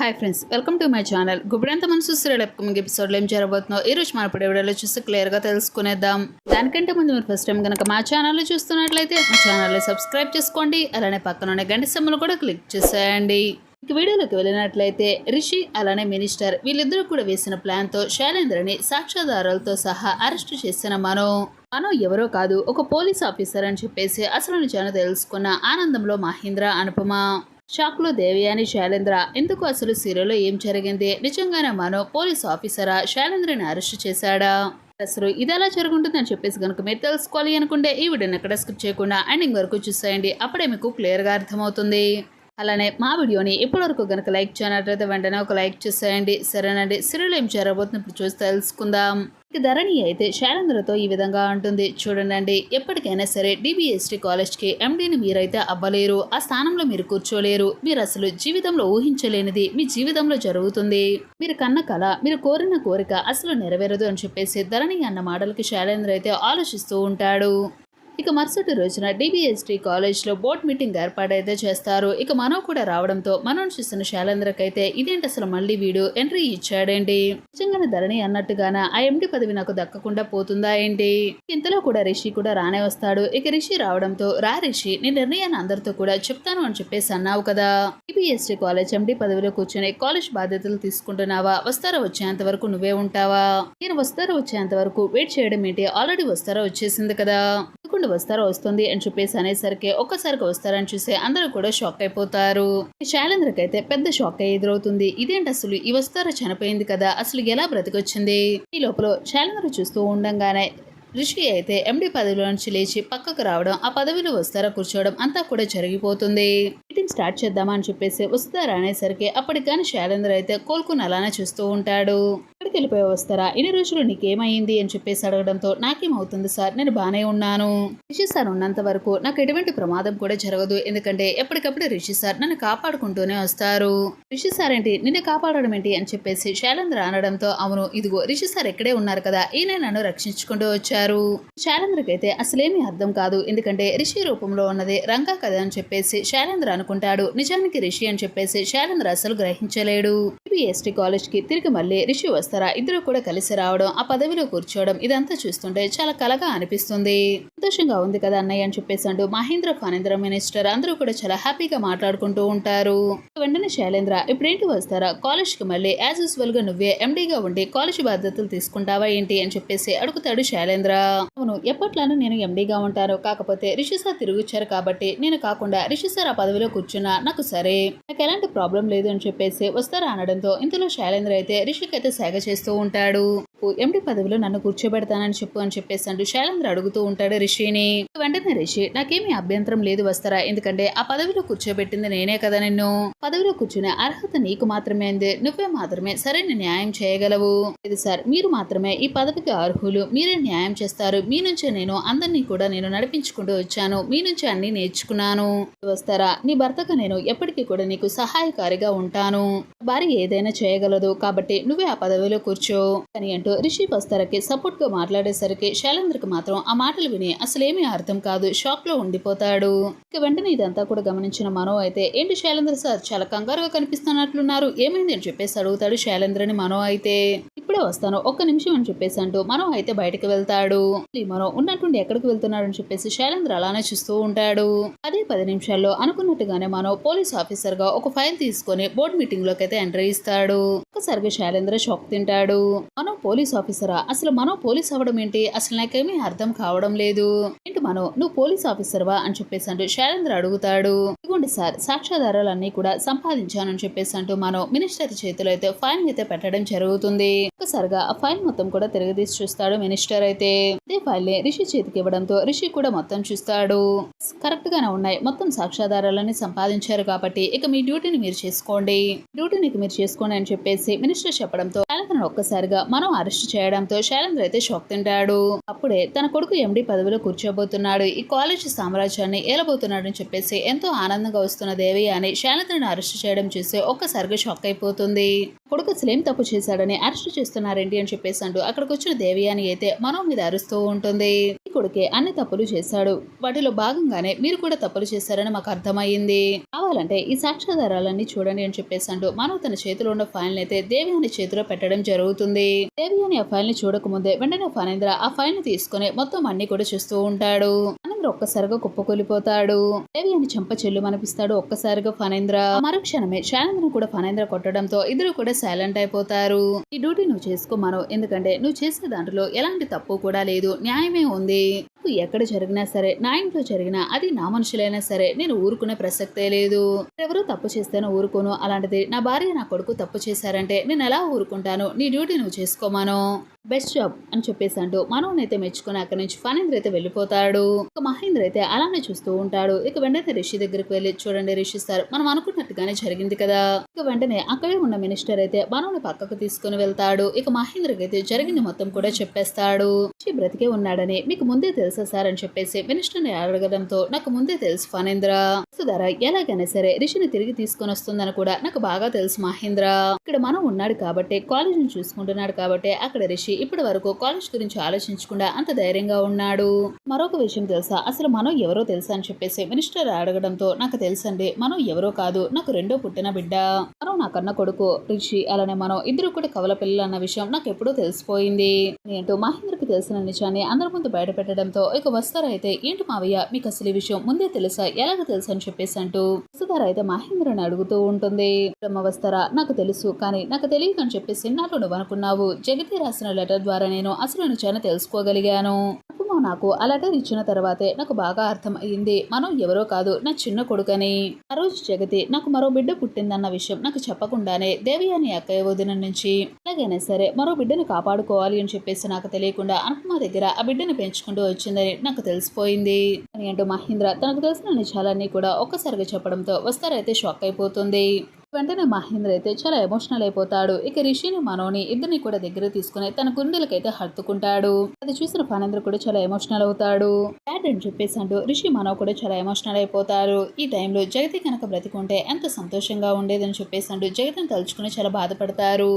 Hi friends welcome to my channel Guppedantha Manasu serial upcoming ఎపిసోడ్లో ఏం జరగబోతుందో ఈ రోజు మన ఇప్పుడు వీడియోలో చూసి క్లియర్గా తెలుసుకునేద్దాం. దానికంటే ముందు మీరు ఫస్ట్ టైం కనుక మా ఛానల్లో చూస్తున్నట్లయితే మా ఛానల్ని సబ్స్క్రైబ్ చేసుకోండి అలానే పక్కన గంట సమ్మలు కూడా క్లిక్ చేసేయండి. ఇక వీడియోలోకి వెళ్ళినట్లయితే రిషి అలానే మినిస్టర్ వీళ్ళిద్దరూ కూడా వేసిన ప్లాన్తో శైలేంద్రని సాక్ష్యాధారాలతో సహా అరెస్టు చేసిన మనో. మనో ఎవరో కాదు ఒక పోలీస్ ఆఫీసర్ అని చెప్పేసి అసలు నిజాన్ని తెలుసుకున్న ఆనందంలో మహేంద్ర అనుపమ. షాక్లో దేవయాని శైలేంద్ర. ఎందుకు అసలు సీరియల్లో ఏం జరిగింది? నిజంగానే మనో పోలీస్ ఆఫీసరా? శైలేంద్రని అరెస్ట్ చేశాడా? అసలు ఇది ఎలా జరుగుతుందని చెప్పేసి కనుక మీరు తెలుసుకోవాలి అనుకుంటే ఈ వీడియోని ఎక్కడ స్కిప్ చేయకుండా ఎండింగ్ వరకు చూసేయండి. అప్పుడే మీకు క్లియర్గా అర్థమవుతుంది. అలానే మా వీడియోని ఇప్పటివరకు కనుక లైక్ చేయనట్లయితే వెంటనే ఒక లైక్ చేసేయండి. సరేనండి. సీరియల్ ఏం చేరబోతుంది ఇప్పుడు చూసి తెలుసుకుందాం. ఇక ధరణి అయితే శైలేంద్రతో ఈ విధంగా ఉంటుంది చూడండి ఎప్పటికైనా సరే డిబిఎస్టీ కాలేజ్కి ఎండీని మీరైతే అవ్వలేరు. ఆ స్థానంలో మీరు కూర్చోలేరు. మీరు అసలు జీవితంలో ఊహించలేనిది మీ జీవితంలో జరుగుతుంది. మీరు కన్న కళ మీరు కోరిన కోరిక అసలు నెరవేరదు అని చెప్పేసి ధరణి అన్న మాటలకి శైలేంద్ర అయితే ఆలోచిస్తూ ఉంటాడు. ఇక మరుసటి రోజున డిబిఎస్టి కాలేజ్లో బోర్డ్ మీటింగ్ ఏర్పాటైతే చేస్తారు. ఇక మనం కూడా రావడంతో మనం చూసిన శైలేంద్రకైతే ఇదేంటి అసలు మళ్ళీ వీడు? ఎంట్రీ ఇచ్చాడేంటి? నిజంగానే ధరణి అన్నట్టుగాన ఆ ఎండి పదవి నాకు దక్కకుండా పోతుందా ఏంటి? ఇంతలో కూడా రిషి కూడా రానే వస్తాడు. ఇక రిషి రావడంతో రా రిషి నీ నిర్ణయాన్ని అందరితో కూడా చెప్తాను అని చెప్పేసి అన్నావు కదా. డిబిఎస్టీ కాలేజ్ ఎండి పదవిలో కూర్చొని కాలేజ్ బాధ్యతలు తీసుకుంటున్నావా? వస్తారా వచ్చేంత వరకు నువ్వే ఉంటావా? నేను వస్తారా వచ్చేంత వరకు వెయిట్ చేయడం ఏంటి? ఆల్రెడీ వస్తారా వచ్చేసింది కదా. అనుకుండా వస్తారా వస్తుంది అని చెప్పేసి అనేసరికి ఒక్కసారికి వస్తారని చూసే అందరూ కూడా షాక్ అయిపోతారు. శైలేంద్రకి అయితే పెద్ద షాక్ ఎదురవుతుంది. ఇదేంటి అసలు? ఈ వస్తారా చనిపోయింది కదా. అసలు ఎలా బ్రతికొచ్చింది? ఈ లోపల శైలేంద్ర చూస్తూ ఉండంగానే రిషి అయితే ఎండి పదవిలో నుంచి లేచి పక్కకు రావడం ఆ పదవిలో వస్తారా కూర్చోవడం అంతా కూడా జరిగిపోతుంది. మీటింగ్ స్టార్ట్ చేద్దామా అని చెప్పేసి వస్తారా అనేసరికి అప్పటికి కానీ శైలేంద్ర అయితే కోలుకుని అలానే చూస్తూ ఉంటాడు. ఎక్కడికి వెళ్ళిపోయి వస్తారా ఇన్ని రోజులు నీకేమైంది అని చెప్పేసి అడగడంతో నాకేమవుతుంది సార్? నేను బానే ఉన్నాను. రిషి సార్ ఉన్నంత వరకు నాకు ఎటువంటి ప్రమాదం కూడా జరగదు. ఎందుకంటే ఎప్పటికప్పుడు రిషి సార్ నన్ను కాపాడుకుంటూనే వస్తారు. రిషి సార్ ఏంటి? నిన్ను కాపాడడం ఏంటి? అని చెప్పేసి శైలేంద్ర అనడంతో అవును ఇదిగో రిషి సార్ ఇక్కడే ఉన్నారు కదా ఈయన నన్ను రక్షించుకుంటూ వచ్చారు. శైలేంద్రకైతే అసలేమీ అర్థం కాదు. ఎందుకంటే రిషి రూపంలో ఉన్నది రంగా కదా అని చెప్పేసి శైలేంద్ర అనుకుంటాడు. నిజానికి రిషి అని చెప్పేసి శైలేంద్ర అసలు గ్రహించలేడు. ఎస్టీ కాలేజ్కి తిరిగి మళ్ళీ రిషి వస్తారా? ఇద్దరు కూడా కలిసి రావడం ఆ పదవిలో కూర్చోవడం ఇదంతా చూస్తుంటే చాలా కలగా అనిపిస్తుంది. సంతోషంగా ఉంది కదా అన్నయ్య అని చెప్పేసి అంటూ మహేంద్ర ఫానేంద్ర మినిస్టర్ అందరూ కూడా చాలా హ్యాపీగా మాట్లాడుకుంటూ ఉంటారు. వెంటనే శైలేంద్ర ఇప్పుడేంటి వస్తారా? కాలేజ్కి మళ్ళీ యాజ్ యూజువల్గా నువ్వే ఎండీగా ఉండి కాలేజ్ బాధ్యతలు తీసుకుంటావా ఏంటి? అని చెప్పేసి అడుగుతాడు శైలేంద్ర. అవును ఎప్పట్లానూ నేను ఎండీగా ఉంటాను. కాకపోతే రిషి సార్ తిరుగుచ్చారు కాబట్టి నేను కాకుండా రిషి సార్ ఆ పదవిలో కూర్చున్నా. నాకు సరే. నాకు ఎలాంటి ప్రాబ్లం లేదు అని చెప్పేసి వస్తారా అనడంతో ఇంతలో శైలేంద్ర అయితే రిషికి అయితే సేగ చేస్తూ ఉంటాడు. ఎండి పదవిలో నన్ను కూర్చోబెడతానని చెప్పు అని చెప్పేసి అంటూ శైలేంద్ర అడుగుతూ ఉంటాడు రిషిని. వెంటనే రిషి నాకేమీ అభ్యంతరం లేదు వస్తారా ఎందుకంటే ఆ పదవిలో కూర్చోబెట్టింది నేనే కదా నిన్ను. పదవిలో కూర్చునే అర్హత నీకు మాత్రమే అంది. నువ్వే మాత్రమే సరైన న్యాయం చేయగలవు. ఇది సార్ మీరు మాత్రమే ఈ పదవికి అర్హులు. మీరే న్యాయం చేస్తారు. మీ నుంచే నేను అందరినీ కూడా నేను నడిపించుకుంటూ వచ్చాను. మీ నుంచి అన్ని నేర్చుకున్నాను. వస్తారా నీ భర్తగా నేను ఎప్పటికీ కూడా నీకు సహాయకారిగా ఉంటాను. భార్య ఏదైనా చేయగలదు. కాబట్టి నువ్వే ఆ పదవిలో కూర్చో. అని అంటూ రిషి వస్తారకి సపోర్ట్గా మాట్లాడేసరికి శైలేంద్రకి మాత్రం ఆ మాటలు విని అసలేమీ అర్థం కాదు. షాక్లో ఉండిపోతాడు. ఇక వెంటనే ఇదంతా కూడా గమనించిన మనో అయితే ఏంటి శైలేంద్ర సార్? చాలా కంగారుగా కనిపిస్తున్నట్లున్నారు. ఏమైంది? అని చెప్పేసి అడుగుతాడు శైలేంద్రని మనో అయితే. ఇప్పుడే వస్తాను. ఒక్క నిమిషం అని చెప్పేసి అంటూ మనం అయితే బయటకు వెళ్తాడు. మనం మనో ఉన్నట్టుండి ఎక్కడికి వెళ్తున్నాడు అని చెప్పేసి శైలేంద్ర అలానే చూస్తూ ఉంటాడు. అదే పది నిమిషాల్లో అనుకున్నట్టుగానే మనో పోలీస్ ఆఫీసర్గా ఒక ఫైల్ తీసుకొని బోర్డు మీటింగ్లోకి అయితే ఎంటర్ ఇస్తాడు. ఒక్కసారిగా శైలేంద్ర షాక్ తింటాడు. మనో పోలీస్ ఆఫీసరా? అసలు మనో పోలీస్ అవ్వడం ఏంటి? అసలు నాకేమీ అర్థం కావడం లేదు. ఏంటి మనో? నువ్వు పోలీస్ ఆఫీసర్వా అని చెప్పేసి అంటూ శైలేంద్ర అడుగుతాడు. ఇదిగోండి సార్ సాక్ష్యాధారాలన్నీ కూడా సంపాదించానని చెప్పేసి అంటూ మనం మినిస్టర్ చేతిలో అయితే ఫైల్ అయితే పెట్టడం జరుగుతుంది. ఒక్కసారిగా ఆ ఫైల్ మొత్తం కూడా తిరగదీసి చూస్తాడు మినిస్టర్. అయితే అదే ఫైల్ని రిషి చేతికి ఇవ్వడంతో రిషి కూడా మొత్తం చూస్తాడు. కరెక్ట్ గానే ఉన్నాయి. మొత్తం సాక్ష్యాధారాలని సంపాదించారు కాబట్టి ఇక మీ డ్యూటీని మీరు చేసుకోండి. డ్యూటీని ఇక మీరు చేసుకోండి అని చెప్పేసి మినిస్టర్ చెప్పడంతో శాలంద్రను ఒక్కసారిగా మనం అరెస్ట్ చేయడంతో శాలంద్ర అయితే షాక్ తింటాడు. అప్పుడే తన కొడుకు ఎండి పదవిలో కూర్చోబోతున్నాడు. ఈ కాలేజ్ సామ్రాజ్యాన్ని ఏలబోతున్నాడు అని చెప్పేసి ఎంతో ఆనందంగా వస్తున్న దేవి అని శాలంద్రను అరెస్ట్ చేయడం చూసి ఒక్కసారిగా షాక్ అయిపోతుంది. కొడుకు అసలు ఏం తప్పు చేశాడని అరెస్ట్ చేస్తున్నారేంటి అని చెప్పేసి అంటూ అక్కడికి వచ్చిన దేవయాని అయితే మనం మీద అరుస్తూ ఉంటుంది. ఈ కొడుకే అన్ని తప్పులు చేశాడు. వాటిలో భాగంగానే మీరు కూడా తప్పులు చేశారని మాకు అర్థమైంది కావాలంటే ఈ సాక్ష్యాధారాలన్నీ చూడండి అని చెప్పేసి అంటూ మనం తన చేతిలో ఉన్న ఫైల్ అయితే దేవయాని చేతిలో పెట్టడం జరుగుతుంది. దేవయాని ఆ ఫైల్ని చూడకముందే వెంటనే ఫణేంద్ర ఆ ఫైల్ని తీసుకుని మొత్తం అన్ని కూడా చూస్తూ ఉంటాడు. ఫణేంద్ర ఒక్కసారిగా కుప్పకూలిపోతాడు. అని చెంప చెల్లు మనిపిస్తాడు ఒక్కసారిగా ఫణేంద్ర. మరుక్షణమే శానంద్రను కూడా ఫణేంద్ర కొట్టడంతో ఇద్దరు కూడా సైలెంట్ అయిపోతారు. ఈ డ్యూటీ నువ్వు చేసుకోమను ఎందుకంటే నువ్వు చేసే దాంట్లో ఎలాంటి తప్పు కూడా లేదు న్యాయమే ఉంది. తప్పు ఎక్కడ జరిగినా సరే నా ఇంట్లో జరిగినా అది నా మనుషులైనా సరే నేను ఊరుకునే ప్రసక్తే లేదు. ఎవరు తప్పు చేస్తేనే ఊరుకోను అలాంటిది నా భార్య నా కొడుకు తప్పు చేశారంటే నేను ఎలా ఊరుకుంటాను? నీ డ్యూటీ నువ్వు చేసుకోమాను. బెస్ట్ జాబ్ అని చెప్పేసి అంటూ అయితే మెచ్చుకుని అక్కడి నుంచి ఫణేంద్ర అయితే వెళ్ళిపోతాడు. ఇక మహేంద్ర అయితే అలానే చూస్తూ ఉంటాడు. ఇక వెంటనే రిషి దగ్గరికి వెళ్ళి చూడండి రిషి సార్ మనం అనుకున్నట్టుగానే జరిగింది కదా. ఇక వెంటనే అక్కడే ఉన్న మినిస్టర్ అయితే మనోని పక్కకు తీసుకుని వెళ్తాడు. ఇక మహేంద్రకి అయితే జరిగింది మొత్తం కూడా చెప్పేస్తాడు. రిషి బ్రతికే ఉన్నాడని మీకు ముందే తెలుసా సార్? అని చెప్పేసి మినిస్టర్ని అడగడంతో నాకు ముందే తెలుసు ఫణేంద్ర. సుధార ఎలాగైనా సరే రిషిని తిరిగి తీసుకొని వస్తుందని కూడా నాకు బాగా తెలుసు మహేంద్ర. ఇక్కడ మనం ఉన్నాడు కాబట్టి కాలేజీని చూసుకుంటున్నాడు కాబట్టి అక్కడ రిషి ఇప్పటి వరకు కాలేజ్ గురించి ఆలోచించకుండా అంత ధైర్యంగా ఉన్నాడు. మరొక విషయం తెలుసా? అసలు మనం ఎవరో తెలుసా అని చెప్పేసి మినిస్టర్ అడగడంతో నాకు తెలుసండి మనం ఎవరో కాదు నాకు రెండో పుట్టిన బిడ్డ. మనం నాకన్న కొడుకు రిషి అలానే మనం ఇద్దరు కూడా కవల పిల్లలు అన్న విషయం నాకు ఎప్పుడో తెలిసిపోయింది. ఏంటో మహేంద్రకి తెలిసిన నిజాన్ని అందరి ముందు బయట పెట్టడంతో ఇక వస్తారైతే ఏంటి మావయ్య మీకు అసలు ఈ విషయం ముందే తెలుసా? ఎలాగ తెలుసు అని చెప్పేసి అంటూ వస్తారా? అయితే మహేంద్రని అడుగుతూ ఉంటుంది. బ్రహ్మ వస్తారా? నాకు తెలుసు కానీ నాకు తెలియదు అని చెప్పేసి నాలో నువ్వు అనుకున్నావు. జగతి రాసిన లెటర్ ద్వారా నేను అసలు నిజాన్ని తెలుసుకోగలిగాను. అప్పుమా నాకు ఆ లెటర్ ఇచ్చిన తర్వాతే నాకు బాగా అర్థం అయ్యింది మనం ఎవరో కాదు నా చిన్న కొడుకని. ఆ రోజు జగతి నాకు మరో బిడ్డ పుట్టిందన్న విషయం నాకు చెప్పకుండానే దేవయాని అక్కయ్య వదిన నుంచి ఎలాగైనా సరే మరో బిడ్డను కాపాడుకోవాలి అని చెప్పేసి నాకు తెలియకుండా అనుపమ దగ్గర ఆ బిడ్డను పెంచుకుంటూ వచ్చిందని నాకు తెలిసిపోయింది. అని అంటూ మహేంద్ర తనకు తెలిసిన నిజాలన్నీ కూడా ఒక్కసారిగా చెప్పడంతో వస్తారైతే షాక్ అయిపోతుంది. వెంటనే మహేంద్ర అయితే చాలా ఎమోషనల్ అయిపోతాడు. ఇక రిషిని మనోని ఇద్దరిని కూడా దగ్గర తీసుకుని తన గుండెలకైతే హత్తుకుంటాడు. అది చూసిన ఫానేంద్ర కూడా చాలా ఎమోషనల్ అవుతాడు. డాడ్ అని చెప్పేసి అంటూ రిషి మనో కూడా చాలా ఎమోషనల్ అయిపోతారు. ఈ టైంలో జగతి కనుక బ్రతికుంటే ఎంత సంతోషంగా ఉండేదని చెప్పేసి అంటూ జగతిని తలుచుకుని చాలా బాధపడతారు.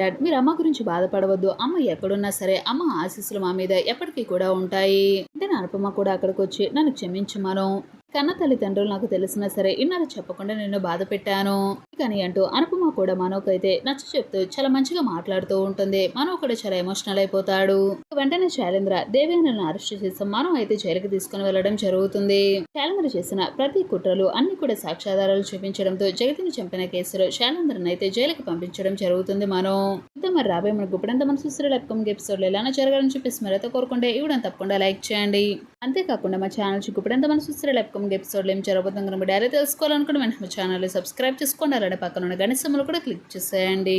డాడ్ మీరు అమ్మ గురించి బాధపడవద్దు. అమ్మ ఎక్కడున్నా సరే అమ్మ ఆశీస్సులు మా మీద ఎప్పటికీ కూడా ఉంటాయి. అంటే నా అనుపమ కూడా అక్కడికి వచ్చి నన్ను క్షమించు మనం. కన్న తల్లిదండ్రులు నాకు తెలిసినా సరే ఇన్నాళ్ళు చెప్పకుండా నిన్ను బాధ పెట్టాను కానీ అంటూ అనుపమ కూడా మనోకైతే నచ్చ చెప్తూ చాలా మంచిగా మాట్లాడుతూ ఉంటుంది. మనో కూడా చాలా ఎమోషనల్ అయిపోతాడు. వెంటనే శైలేంద్ర దేవేంద్రను అరెస్ట్ చేసి మనం అయితే జైలుకి తీసుకుని వెళ్ళడం జరుగుతుంది. శైలేంద్ర చేసిన ప్రతి కుట్రలు అన్ని కూడా సాక్ష్యాధారాలు చూపించడంతో జగతిని చంపిన కేసులో శైలేంద్రను అయితే జైలుకి పంపించడం జరుగుతుంది మనం. అయితే మరి రాబోయే మనకు ఇప్పుడంతా మన సుశ్రీ అప్కమింగ్ ఎపిసోడ్లో ఎలానో జరగాలని చెప్పేసి మరైతే కోరుకుంటే ఇవ్వడం తప్పకుండా లైక్ చేయండి. అంతేకాకుండా మా ఛానల్ ఇప్పుడంతా మన సుశ్రీ అప్కమింగ్ ఎపిసోడ్లో ఏం జరగబోతుందో డైరెక్ట్ తెలుసుకోవాలనుకుంటే మన ఛానల్ సబ్స్క్రైబ్ చేసుకోండి. అలాగే పక్కన ఉన్న గణిత కూడా క్లిక్ చేసేయండి.